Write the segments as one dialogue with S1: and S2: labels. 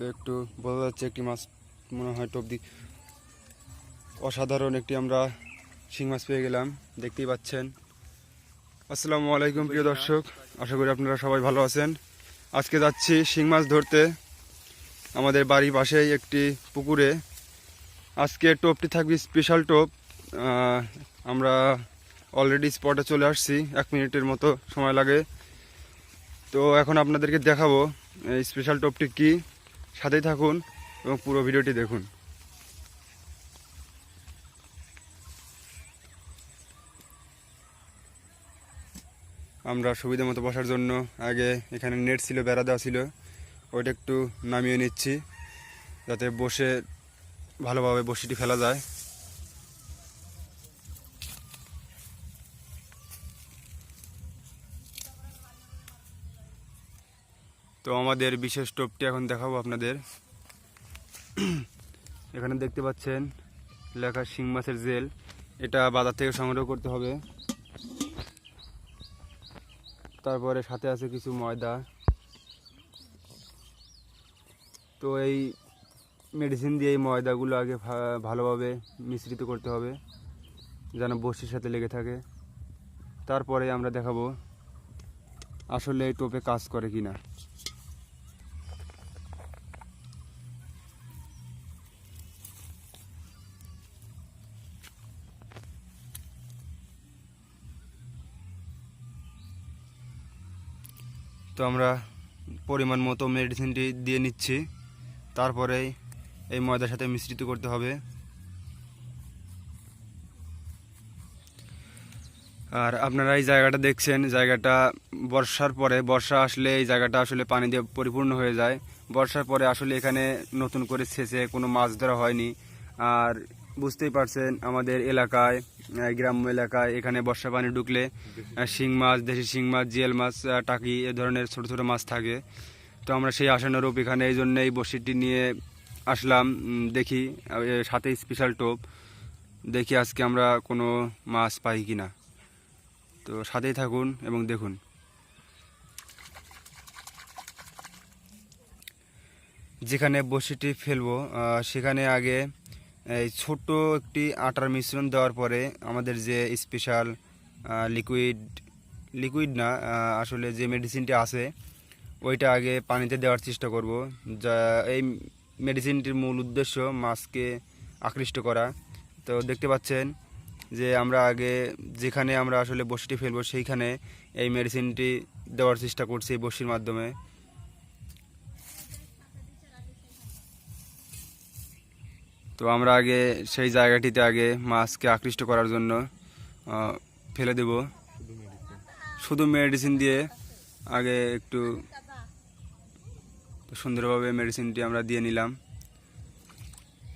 S1: তো একটু বোঝা যাচ্ছে একটি মাছ মনে হয় টপ দি অসাধারণ একটি আমরা শিং মাছ পেয়ে গেলাম দেখতেই পাচ্ছেন। আসসালামু আলাইকুম প্রিয় দর্শক। আশা করি আপনারা সবাই ভালো আছেন। আজকে যাচ্ছি শিং মাছ ধরতে। আমাদের বাড়ির পাশেই একটি পুকুরে। আজকে টোপটি থাকবে স্পেশাল টোপ। আমরা অলরেডি স্পটে চলে আসছি এক মিনিটের মতো সময় লাগে। তো এখন আপনাদেরকে দেখাবো এই স্পেশাল টোপটি কি। সাথেই থাকুন এবং পুরো ভিডিওটি দেখুন। আমরা সুবিধা মতো বসার জন্য আগে এখানে নেট ছিল, বেড়া দেওয়া ছিল। ওইটা একটু নামিয়ে নিচ্ছি, যাতে বসে ভালোভাবে বসিটি ফেলা যায়। তো আমাদের বিশেষ টোপটি এখন দেখাবো আপনাদের। এখানে দেখতে পাচ্ছেন, লেখা শিং মাছের জেল। এটা বাজার থেকে সংগ্রহ করতে হবে। তারপরে সাথে আছে কিছু ময়দা। তো এই মেডিসিন দিয়ে এই ময়দাগুলো আগে ভালোভাবে মিশ্রিত করতে হবে, যেন বসির সাথে লেগে থাকে। তারপরে আমরা দেখাবো আসলে এই টোপে কাজ করে কিনা। তো আমরা পরিমাণ মতো মেডিসিনটি দিয়ে নিচ্ছি। তারপরে এই ময়দার সাথে মিশ্রিত করতে হবে। আর আপনারা এই জায়গাটা দেখছেন, জায়গাটা বর্ষার পরে, বর্ষা আসলে এই জায়গাটা আসলে পানি দিয়ে পরিপূর্ণ হয়ে যায়। বর্ষার পরে আসলে এখানে নতুন করে সেচে কোনো মাছ ধরা হয়নি। আর বুঝতেই পারছেন, আমাদের এলাকায় গ্রাম্য এলাকায় এখানে বর্ষা পানি ঢুকলে শিং মাছ, দেশি শিং মাছ, জিয়েল মাছ টাকি এ ধরনের ছোট ছোট মাছ থাকে। তো আমরা সেই আশানুরূপ এখানে এই জন্য এই বসিটি নিয়ে আসলাম দেখি সাথে স্পেশাল টোপ। দেখি আজকে আমরা কোনো মাছ পাই কি না তো সাথেই থাকুন এবং দেখুন। যেখানে বসিটি ফেলব সেখানে আগে এই ছোট একটি আটার মিশ্রণ দেওয়ার পরে আমাদের যে স্পেশাল লিকুইড লিকুইড না আসলে যে মেডিসিনটি আছে, ওইটা আগে পানিতে দেওয়ার চেষ্টা করব। যা, এই মেডিসিনটির মূল উদ্দেশ্য মাছকে আকৃষ্ট করা। তো দেখতে পাচ্ছেন যে আমরা আগে যেখানে আমরা আসলে বসিটি ফেলব, সেইখানে এই মেডিসিনটি দেওয়ার চেষ্টা করছি বসির মাধ্যমে। তো আমরা আগে সেই জায়গাটিতে আগে মাছকে আকৃষ্ট করার জন্য ফেলে দেব। শুধু মেডিসিন দিয়ে আগে একটু সুন্দরভাবে মেডিসিনটি আমরা দিয়ে নিলাম।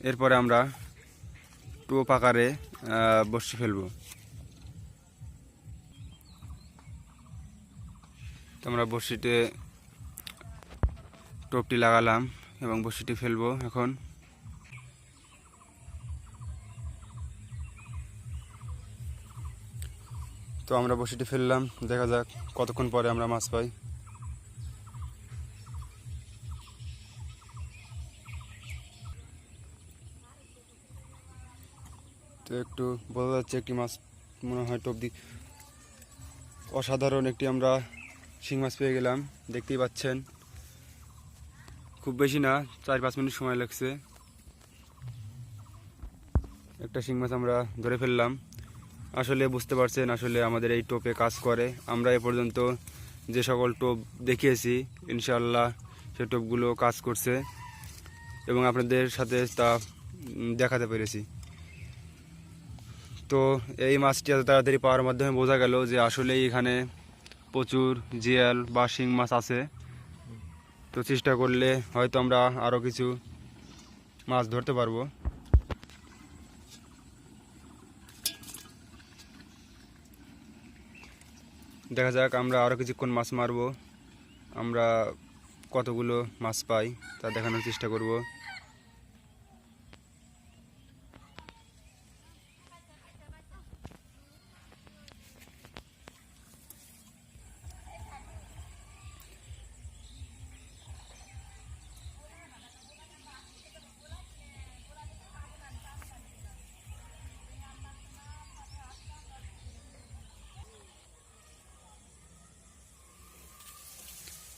S1: এরপরে আমরা টোপ আকারে বসে ফেলব। তো আমরা বড়শিতে টোপটি লাগালাম এবং বড়শিটি ফেলব এখন। তো আমরা বসিটি ফেললাম, দেখা যাক কতক্ষণ পরে আমরা মাছ পাই। তো একটু বোঝা যাচ্ছে একটি মাছ মনে হয় টোপ দি অসাধারণ একটি আমরা শিং মাছ পেয়ে গেলাম, দেখতেই পাচ্ছেন। খুব বেশি না, চার পাঁচ মিনিট সময় লাগছে। একটা শিং মাছ আমরা ধরে ফেললাম। আসলে বুঝতে পারছেন, আসলে আমাদের এই টোপে কাজ করে। আমরা এ পর্যন্ত যে সকল টোপ দেখিয়েছি ইনশাল্লাহ সে টোপগুলো কাজ করছে এবং আপনাদের সাথে তা দেখাতে পেরেছি। তো এই মাছটি এত তাড়াতাড়ি পাওয়ার মাধ্যমে বোঝা গেল যে আসলেই এখানে প্রচুর জিয়াল বা শিং মাছ আছে। তো চেষ্টা করলে হয়তো আমরা আরও কিছু মাছ ধরতে পারব। দেখা যাক, আমরা আরও কিছুক্ষণ মাছ মারবো। আমরা কতগুলো মাছ পাই তা দেখানোর চেষ্টা করব।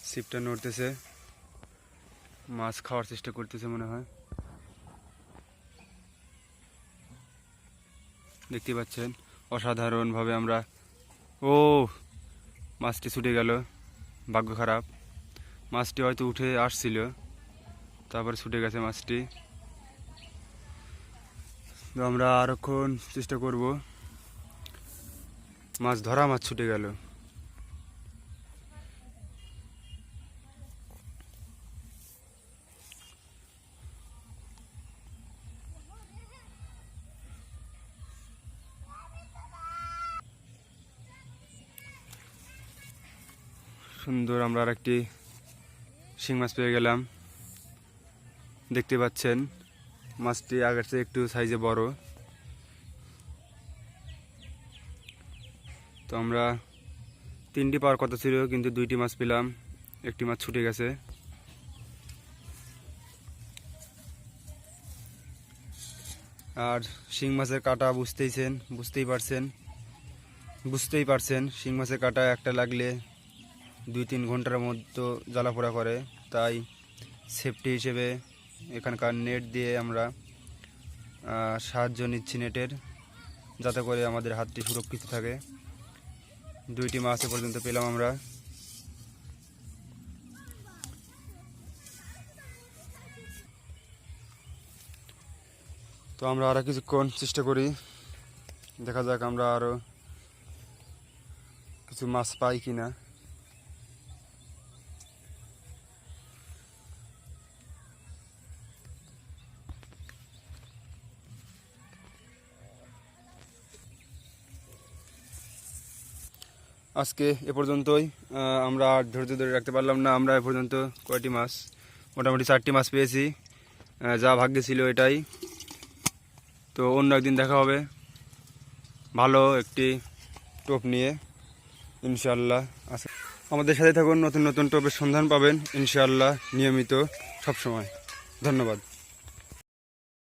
S1: ছিপটা নড়তেছে। মাছ খাওয়ার চেষ্টা করতেছে মনে হয়। দেখতে পাচ্ছেন, অসাধারণভাবে আমরা ও, মাছটি ছুটে গেল। ভাগ্য খারাপ। মাছটি হয়তো উঠে আসছিল। তারপরে ছুটে গেছে মাছটি। তো আমরা আরক্ষণ চেষ্টা করব। মাছ ধরা মাছ ছুটে গেল। সুন্দর আমরা আর একটি শিং মাছ পেয়ে গেলাম। দেখতে পাচ্ছেন, মাছটি আগের চেয়ে একটু সাইজে বড়। তো আমরা তিনটি পাওয়ার কথা ছিল, কিন্তু দুইটি মাছ পেলাম। একটি মাছ ছুটে গেছে। আর শিং মাছের কাটা বুঝতেইছেন, বুঝতেই পারছেন বুঝতেই পারছেন, শিং মাছের কাটা একটা লাগলে দুই তিন ঘণ্টার মধ্যে জ্বালাপোড়া করে। তাই সেফটি হিসেবে এখানকার নেট দিয়ে আমরা সাহায্য নিচ্ছি নেটের যাতে করে আমাদের হাতটি সুরক্ষিত থাকে। দুইটি মাছ পর্যন্ত পেলাম আমরা। তো আমরা আরও কিছুক্ষণ চেষ্টা করি। দেখা যাক আমরা আরও কিছু মাছ পাই কিনা। আজকে এ পর্যন্তই। আমরা আর ধৈর্য ধরে রাখতে পারলাম না। আমরা এ পর্যন্ত কয়টি মাছ? মোটামুটি চারটি মাছ পেয়েছি। যা ভাগ্যে ছিল এটাই। তো অন্য একদিন দেখা হবে। ভালো একটি টোপ নিয়ে। ইনশাল্লাহ আচ্ছা আমাদের সাথে থাকুন। নতুন নতুন টোপের সন্ধান পাবেন। ইনশাল্লাহ নিয়মিত, সবসময়। ধন্যবাদ।